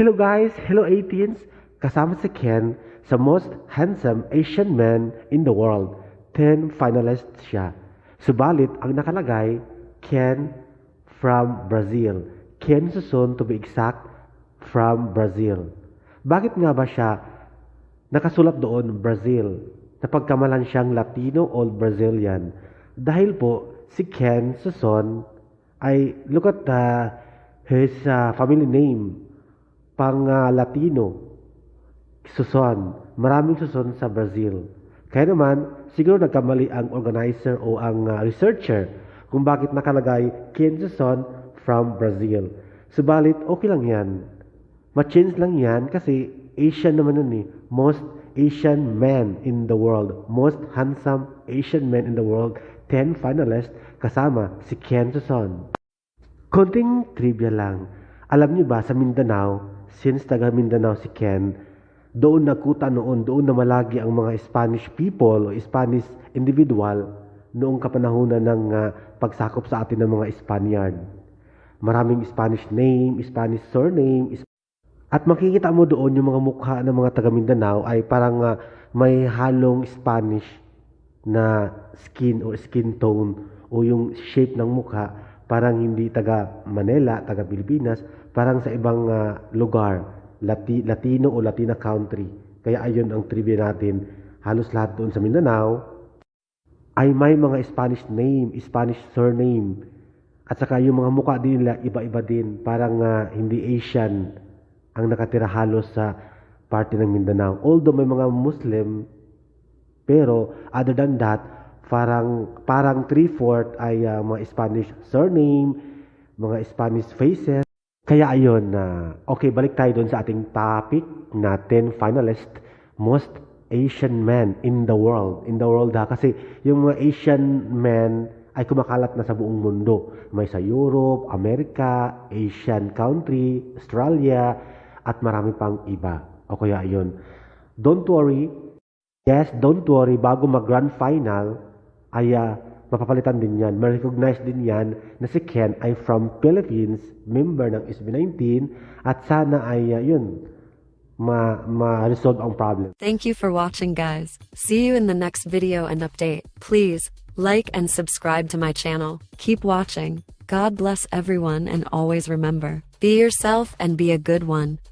Hello guys, hello 18s. Kasama si Ken sa most handsome Asian man in the world. 10 finalists siya. Subalit, ang nakalagay, Ken from Brazil. Ken Suson to be exact, from Brazil. Bakit nga ba siya nakasulat doon Brazil? Napagkamalan siyang Latino o Brazilian. Dahil po, si Ken Suson ay, look at uh, his uh, family name, pang uh, Latino, Suson. Maraming Suson sa Brazil. Kaya naman, siguro nagkamali ang organizer o ang uh, researcher kung bakit nakalagay Ken Suson from Brazil. Subalit, okay lang yan. Ma-change lang yan kasi Asian naman nun eh. Most Asian man in the world. Most handsome Asian man in the world. 10 finalists kasama si Ken Suson. Konting trivia lang. Alam niyo ba sa Mindanao, since taga Mindanao si Ken, doon nagkuta noon, doon na malagi ang mga Spanish people o Spanish individual noong kapanahunan ng uh, pagsakop sa atin ng mga Spaniard. Maraming Spanish name, Spanish surname, at makikita mo doon yung mga mukha ng mga taga Mindanao ay parang uh, may halong Spanish na skin or skin tone o yung shape ng mukha parang hindi taga Manila, taga Pilipinas, parang sa ibang uh, lugar, Lati, Latino o Latina country. Kaya ayun ang trivia natin. Halos lahat doon sa Mindanao ay may mga Spanish name, Spanish surname. At saka yung mga mukha din nila iba-iba din, parang uh, hindi Asian ang nakatira halos sa parte ng Mindanao. Although may mga Muslim, pero other than that, parang parang three-fourth ay uh, mga Spanish surname, mga Spanish faces. Kaya ayun na uh, okay, balik tayo doon sa ating topic natin, finalist, most Asian men in the world. In the world ha, kasi yung mga Asian men ay kumakalat na sa buong mundo. May sa Europe, America, Asian country, Australia, at marami pang iba. O kaya ayun. Don't worry. Yes, don't worry. Bago mag-grand final, ay uh, mapapalitan din yan. Ma-recognize din yan na si Ken ay from Philippines, member ng SB19, at sana ay uh, yun, ma ma-resolve ang problem. Thank you for watching guys. See you in the next video and update. Please, like and subscribe to my channel. Keep watching. God bless everyone and always remember, be yourself and be a good one.